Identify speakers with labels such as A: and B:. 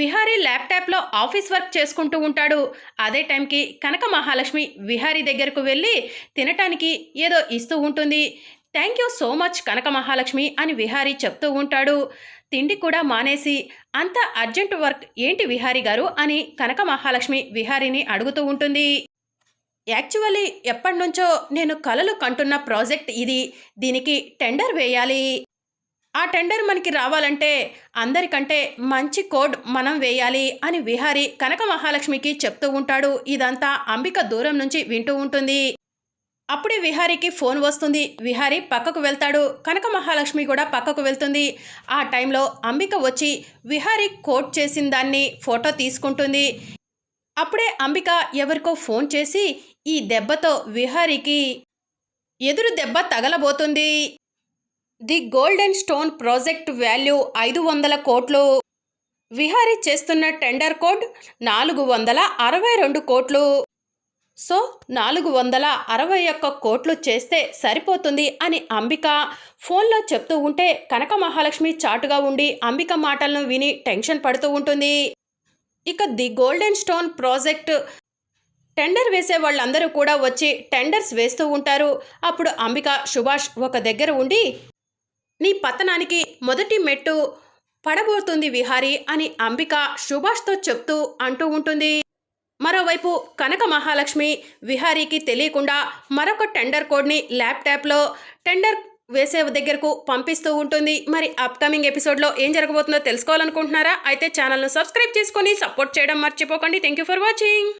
A: విహారీ ల్యాప్టాప్లో office work చేసుకుంటూ ఉంటాడు. అదే టైంకి కనక మహాలక్ష్మి విహారీ దగ్గరకు వెళ్ళి తినటానికి ఏదో ఇస్తూ ఉంటుంది. Thank you so much Kanaka Mahalakshmi అని విహారీ చెప్తూ ఉంటాడు. తిండి కూడా మానేసి అంత అర్జెంట్ వర్క్ ఏంటి విహారీ గారు అని కనక మహాలక్ష్మి విహారీని అడుగుతూ ఉంటుంది. యాక్చువల్లీ ఎప్పటి నుంచో నేను కలలు కంటున్న ప్రాజెక్ట్ ఇది. దీనికి టెండర్ వేయాలి. ఆ టెండర్ మనకి రావాలంటే అందరికంటే మంచి కోడ్ మనం వేయాలి అని విహారీ కనక మహాలక్ష్మికి చెప్తూ ఉంటాడు. ఇదంతా అంబిక దూరం నుంచి వింటూ ఉంటుంది. అప్పుడే విహారీకి ఫోన్ వస్తుంది. విహారీ పక్కకు వెళ్తాడు. కనక మహాలక్ష్మి కూడా పక్కకు వెళ్తుంది. ఆ టైంలో అంబిక వచ్చి విహారీ కోట్ చేసిన దాన్ని ఫోటో తీసుకుంటుంది. అప్పుడే అంబిక ఎవరికో ఫోన్ చేసి ఈ దెబ్బతో విహారీకి ఎదురు దెబ్బ తగలబోతుంది. The golden stone project value ఐదు వందల కోట్లు. విహారీ చేస్తున్న టెండర్ కోడ్ నాలుగు వందల అరవై రెండు కోట్లు. సో నాలుగు వందల అరవై ఒక్క కోట్లు చేస్తే సరిపోతుంది అని అంబిక ఫోన్లో చెప్తూ ఉంటే కనక మహాలక్ష్మి చాటుగా ఉండి అంబిక మాటలను విని టెన్షన్ పడుతూ ఉంటుంది. ఇక the golden stone project tender వేసే వాళ్ళందరూ కూడా వచ్చి టెండర్స్ వేస్తూ ఉంటారు. అప్పుడు అంబిక సుభాష్ ఒక దగ్గర ఉండి నీ పతనానికి మొదటి మెట్టు పడబోతుంది విహారి అని అంబిక సుభాష్తో చెప్తూ అంటూ ఉంటుంది. మరోవైపు కనక మహాలక్ష్మి విహారీకి తెలియకుండా మరొక టెండర్ కోడ్ని ల్యాప్టాప్లో టెండర్ వేసే దగ్గరకు పంపిస్తూ ఉంటుంది. మరి అప్కమింగ్ ఎపిసోడ్లో ఏం జరగబోతుందో తెలుసుకోవాలనుకుంటున్నారా? అయితే ఛానల్ను సబ్స్క్రైబ్ చేసుకొని సపోర్ట్ చేయడం మర్చిపోకండి. Thank you for watching.